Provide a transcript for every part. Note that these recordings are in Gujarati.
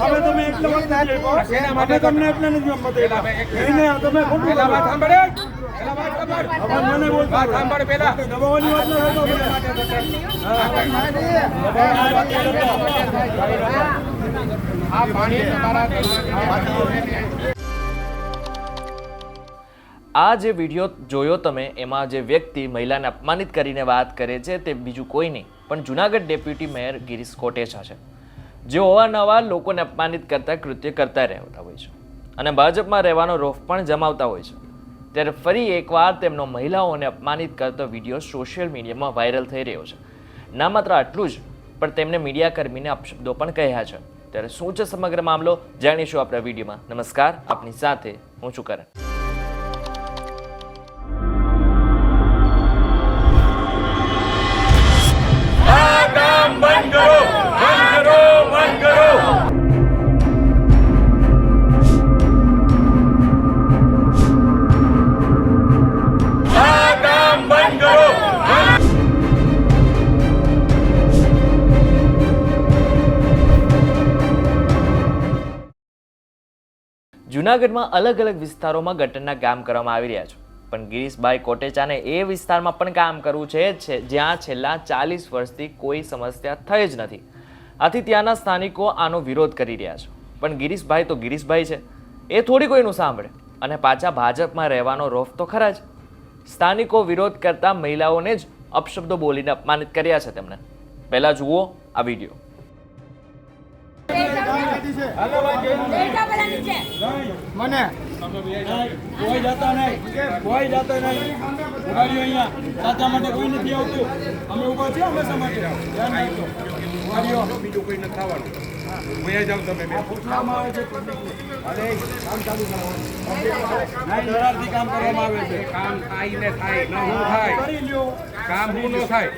હવે તમે એટલે વાત નથી આપ્યો. અમે તમને એટલે નથી મત આપ્યા. તમે ખોટું પેલા વાત કરો. સાંભળે. પેલા વાત સાંભળ. હવે મને બોલતા સાંભળ પેલા. દબાવવાની વાત ન કરતો આ પાણી તમારા આ જે વીડિયો જોયો તમે એમાં જે વ્યક્તિ મહિલાને અપમાનિત કરીને વાત કરે છે તે બીજું કોઈ નહીં. પણ જુનાગઢ ડેપ્યુટી મેયર ગિરીશ કોટેચા છે. જે અવારનવાર લોકોને અપમાનિત કરતા કૃત્ય કરતા રહેતા હોય છે અને ભાજપમાં રહેવાનો રોફ પણ જમાવતા હોય છે. ત્યારે ફરી એકવાર તેમનો મહિલાઓને અપમાનિત કરતો વીડિયો સોશિયલ મીડિયામાં વાયરલ થઈ રહ્યો છે. ના માત્ર આટલું જ, પણ તેમને મીડિયાકર્મીને અપશબ્દો પણ કહ્યા છે. ત્યારે શું છે સમગ્ર મામલો, જાણીશું આપણા વિડીયોમાં. નમસ્કાર, આપની સાથે હું છું કરણ. જૂનાગઢમાં અલગ અલગ વિસ્તારોમાં ગટરના કામ કરવામાં આવી રહ્યા છે. પણ ગિરીશભાઈ કોટેચાને એ વિસ્તારમાં પણ કામ કરવું છે જ્યાં છેલ્લા ચાલીસ વર્ષથી કોઈ સમસ્યા થઈ જ નથી. આથી ત્યાંના સ્થાનિકો આનો વિરોધ કરી રહ્યા છે. પણ ગિરીશભાઈ તો ગિરીશભાઈ છે. એ થોડી કોઈનું સાંભળે અને પાછા ભાજપમાં રહેવાનો રોફ તો ખરા જ. સ્થાનિકો વિરોધ કરતા મહિલાઓને જ અપશબ્દો બોલીને અપમાનિત કર્યા છે તેમણે. પહેલાં જુઓ આ વીડિયો. બેટા પેલા નીચે મને. કોઈ જતો નહીં. કોઈ જતો નહીં. ઉગાડ્યો અહીંયા સાચા માટે કોઈ નથી આવતું. અમે ઊભા છીએ અમે રાખજો બીજું કોઈ નથી થવાનું તમે પૂછવામાં આવે છે કામ ચાલુ કરવાનું. ના દરારથી કામ કરવામાં આવે છે. કામ થાય ને થાય. ન હું થાય. કામ હું ન થાય.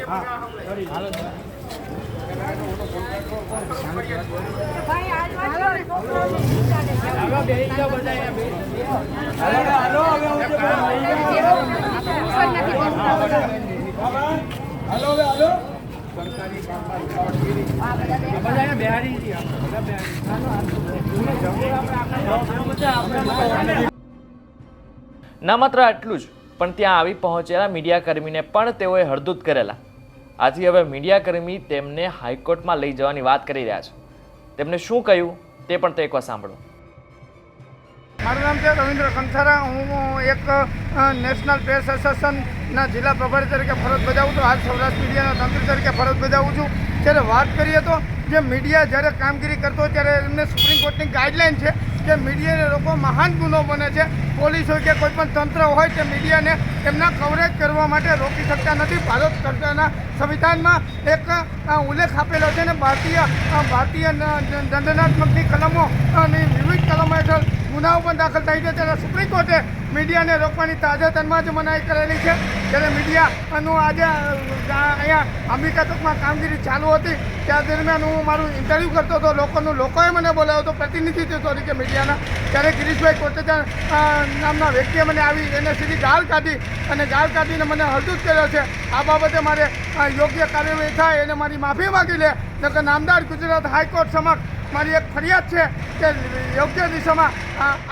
ના માત્ર આટલું જ પણ ત્યાં આવી પહોંચેલા મીડિયાકર્મીને પણ તેઓએ હળદૂત કરેલા. આથી હવે મીડિયાકર્મી તેમને હાઈકોર્ટમાં લઈ જવાની વાત કરી રહ્યા છે. તેમને શું કહ્યું તે પણ તે એકવાર સાંભળો. મારું નામ છે રવિન્દ્ર કંથારા. હું એક નેશનલ પ્રેસ એસોસિએશનના જિલ્લા પ્રભારી તરીકે ફરજ બજાવું છું. હાલ સૌરાષ્ટ્ર મીડિયાના તંત્ર તરીકે ફરજ બજાવું છું. જ્યારે વાત કરીએ તો જે મીડિયા જ્યારે કામગીરી કરતો ત્યારે એમને સુપ્રીમ કોર્ટની ગાઈડલાઈન છે. કે મીડિયાને લોકો મહાન ગુનો બને છે. પોલીસ હોય કે કોઈ પણ તંત્ર હોય તે મીડિયાને એમના કવરેજ કરવા માટે રોકી શકતા નથી. ભારત સરકારના સંવિધાનમાં એક ઉલ્લેખ આપેલો છે ને ભારતીય ભારતીય દંડનાત્મકની કલમો અને વિવિધ કલમો હેઠળ ગુનાઓ પણ દાખલ થઈ છે. ત્યારે સુપ્રીમ કોર્ટે મીડિયાને રોકવાની તાજેતરમાં જ મનાઈ કરેલી છે. ત્યારે મીડિયાનું આજે અહીંયા અંબિકા ચોકમાં કામગીરી ચાલુ હતી. ત્યાં દરમિયાન હું મારું ઇન્ટરવ્યૂ કરતો હતો. લોકોનું, લોકોએ મને બોલાવ્યો હતો, પ્રતિનિધિત્વ તરીકે મીડિયાના. ત્યારે ગિરીશભાઈ કોટેચા નામના વ્યક્તિએ મને આવી એને સીધી ગાળ કાઢી અને ગાળ કાઢીને મને હળદૂત કર્યો છે. આ બાબતે મારે યોગ્ય કાર્યવાહી થાય એને મારી માફી માગી લે. નકર નામદાર ગુજરાત હાઈકોર્ટ સમક્ષ મારી એક ફરિયાદ છે કે યોગ્ય દિશામાં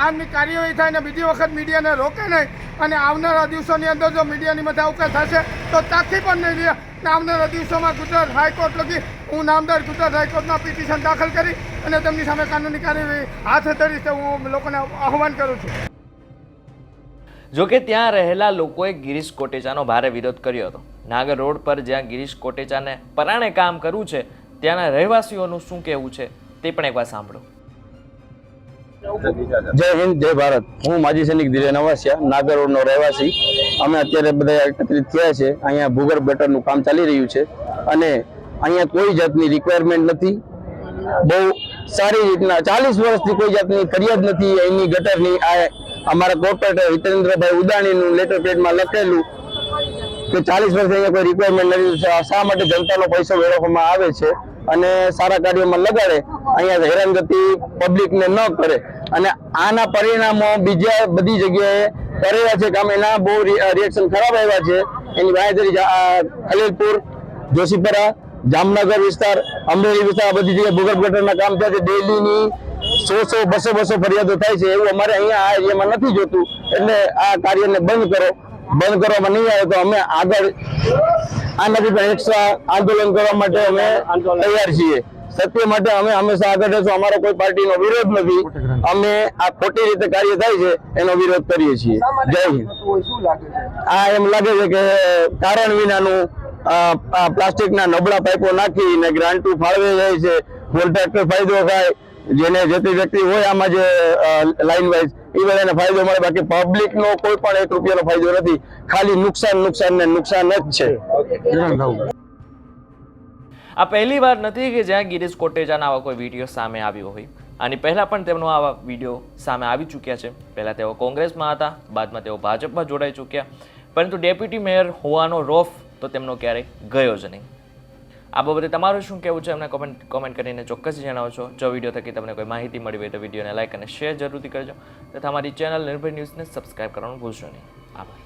આમની કાર્યવાહી થાય ને બીજી વખત મીડિયાને રોકે નહીં. અને આવનારા દિવસોની અંદર જો મીડિયાની મধ্যে અવકાશ થશે, તો તાકી પણ નહીં રહે આવનારા દિવસોમાં ગુજરાત હાઈકોર્ટ લગી હું નામદાર ગુજરાત હાઈકોર્ટમાં પિટિશન દાખલ કરી અને તેમની સામે કાનૂની કાર્યવાહી હાથ ધરીશ હું લોકોને આહવાન કરું છું. જોકે ત્યાં રહેલા લોકોએ ગિરીશ કોટેચાનો ભારે વિરોધ કર્યો હતો. નાગર રોડ પર જ્યાં ગિરીશ કોટેચાને પરાણે કામ કરવું છે, ત્યાંના રહેવાસીઓનું શું કહેવું છે? તે પણ એકવાર સાંભળો. જય હિન્દ, જય ભારત. હું માજી સૈનિક ધીરે નવાસિયા, નાગર રોડનો રહેવાસી. અમે અત્યારે બધા એકત્રિત થયા છે. અહીંયા ભૂગર્ભ ગટરનું કામ ચાલી રહ્યું છે. અને અહીંયા કોઈ જાતની રિક્વાયરમેન્ટ નથી. બહુ સારી રીતના ચાલીસ વર્ષથી કોઈ જાતની ફરિયાદ નથી. એની ગટરની આ અમારા કોર્પોરેટર હિતેન્દ્રભાઈ ઉદાણીનું લેટર પેડમાં લખેલું કે ચાલીસ વર્ષ અહીંયા કોઈ રિક્વાયરમેન્ટ નથી. શા માટે જનતાનો પૈસો મેળવવામાં આવે છે? અને સારા કાર્યોમાં લગાડે, અહીંયા હેરાનગતિ પબ્લિકને ન કરે. અને આના પરિણામો બીજા બધી જગ્યાએ કરેલા છે કામ એના બહુ રિએક્શન ખરાબ આવ્યા છે. એની બાંયધરી જા- ખલીલપુર, જોશીપરા, જામનગર વિસ્તાર, અમરેલી વિસ્તાર બધી જગ્યાએ ભૂગર્ભ કામ થયા છે. ડેલીની સો સો, બસો બસો ફરિયાદો થાય છે. એવું અમારે અહીંયા આ એરિયામાં નથી જોતું. એટલે આ કાર્યને બંધ કરો. બંધ કરવામાં નહીં આવે તો અમે આગળ આનાથી પણ એક્સ્ટ્રા આંદોલન કરવા માટે અમે તૈયાર છીએ. સત્ય માટે અમે હંમેશા આગળ રહેશું. અમારો કોઈ પાર્ટીનો વિરોધ નથી. અમે આ ખોટી રીતે કાર્ય થાય છે એનો વિરોધ કરીએ છીએ. જય હિન્દ. આ એમ લાગે છે કે કારણ વિનાનું પ્લાસ્ટિકના નબળા પાઇપો નાખીને ગ્રાન્ટુ ફાળવે જાય છે. કોન્ટ્રાક્ટર ફાયદો થાય. જેને જે વ્યક્તિ હોય આમાં જે લાઈન વાઇઝ એ બધાને ફાયદો મળે. બાકી પબ્લિક નો કોઈ પણ એક રૂપિયાનો ફાયદો નથી. ખાલી નુકસાન નુકસાન ને નુકસાન જ છે. આ પહેલી વાર નથી કે જ્યાં ગિરીશ કોટેજાના આવા કોઈ વીડિયો સામે આવ્યો હોય. આની પહેલાં પણ તેમનો આવા વીડિયો સામે આવી ચૂક્યા છે. પહેલાં તેઓ કોંગ્રેસમાં હતા, બાદમાં તેઓ ભાજપમાં જોડાઈ ચૂક્યા. પરંતુ ડેપ્યુટી મેયર હોવાનો રોફ તો તેમનો ક્યારેય ગયો જ નહીં. આ બાબતે તમારું શું કહેવું છે અમને કોમેન્ટ કોમેન્ટ કરીને ચોક્કસ જણાવશો જો વીડિયો થકી તમને કોઈ માહિતી મળી હોય તો વિડીયોને લાઇક અને શેર જરૂરથી કરજો. તથા અમારી ચેનલ નિર્ભય ન્યૂઝને સબસ્ક્રાઇબ કરવાનું ભૂલશો નહીં. આભાર.